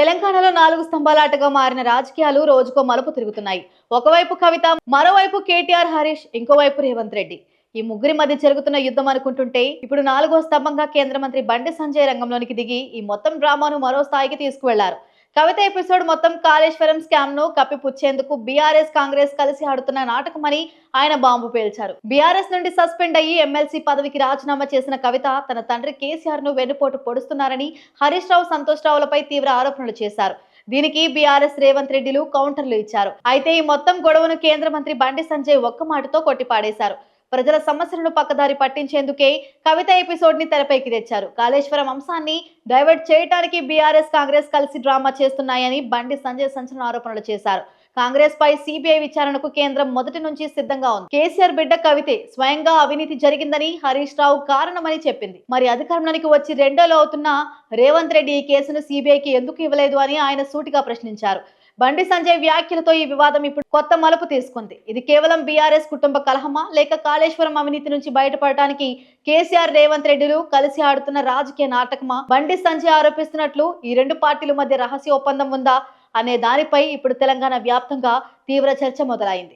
తెలంగాణలో నాలుగు స్తంభాలాటగా మారిన రాజకీయాలు రోజుకో మలుపు తిరుగుతున్నాయి. ఒకవైపు కవిత మరోవైపు కేటీఆర్ హరీష్ ఇంకోవైపు రేవంత్ రెడ్డి. ఈ ముగ్గురి మధ్య జరుగుతున్న యుద్ధం అనుకుంటుంటే ఇప్పుడు నాలుగో స్తంభంగా కేంద్ర మంత్రి బండి సంజయ్ రంగంలోనికి దిగి ఈ మొత్తం డ్రామాను మరో స్థాయికి తీసుకువెళ్ళారు. కవిత ఎపిసోడ్ మొత్తం కాళేశ్వరం స్కామ్ను కప్పిపుచ్చేందుకు బీఆర్ఎస్ కాంగ్రెస్ కలిసి ఆడుతున్న నాటకమని ఆయన బాంబు పేల్చారు. బీఆర్ఎస్ నుండి సస్పెండ్ అయ్యి ఎమ్మెల్సీ పదవికి రాజీనామా చేసిన కవిత తన తండ్రి కేసీఆర్ను వెన్నుపోటు పొడుస్తున్నారని హరీష్ రావు సంతోష్ రావులపై తీవ్ర ఆరోపణలు చేశారు. దీనికి బీఆర్ఎస్ రేవంత్ రెడ్డిలు కౌంటర్లు ఇచ్చారు. అయితే ఈ మొత్తం గొడవను కేంద్ర మంత్రి బండి సంజయ్ ఒక్క మాటతో కొట్టిపాడేశారు. ప్రజల సమస్యలను పక్కదారి పట్టించేందుకే కవిత ఎపిసోడ్ని తెరపైకి తెచ్చారు. కాళేశ్వరం అంశాన్ని డైవర్ట్ చేయడానికి బీఆర్ఎస్ కాంగ్రెస్ కలిసి డ్రామా చేస్తున్నాయని బండి సంజయ్ సంచలన ఆరోపణలు చేశారు. కాంగ్రెస్ పై సిబిఐ విచారణకు కేంద్రం మొదటి నుంచి సిద్ధంగా ఉంది. కేసీఆర్ బిడ్డ కవితే స్వయంగా అవినీతి జరిగిందని హరీష్ రావు కారణమని చెప్పింది. మరి అధికారంలోనికి వచ్చి రెండోలో అవుతున్న రేవంత్ రెడ్డి ఈ కేసును సిబిఐకి ఎందుకు ఇవ్వలేదు అని ఆయన సూటిగా ప్రశ్నించారు. బండి సంజయ్ వ్యాఖ్యలతో ఈ వివాదం ఇప్పుడు కొత్త మలుపు తీసుకుంది. ఇది కేవలం బీఆర్ఎస్ కుటుంబ కలహమా? లేక కాళేశ్వరం అవినీతి నుంచి బయటపడటానికి కేసీఆర్ రేవంత్ రెడ్డిలు కలిసి ఆడుతున్న రాజకీయ నాటకమా? బండి సంజయ్ ఆరోపిస్తున్నట్లు ఈ రెండు పార్టీల మధ్య రహస్య ఒప్పందం ఉందా? అనే దానిపై ఇప్పుడు తెలంగాణ వ్యాప్తంగా తీవ్ర చర్చ మొదలైంది.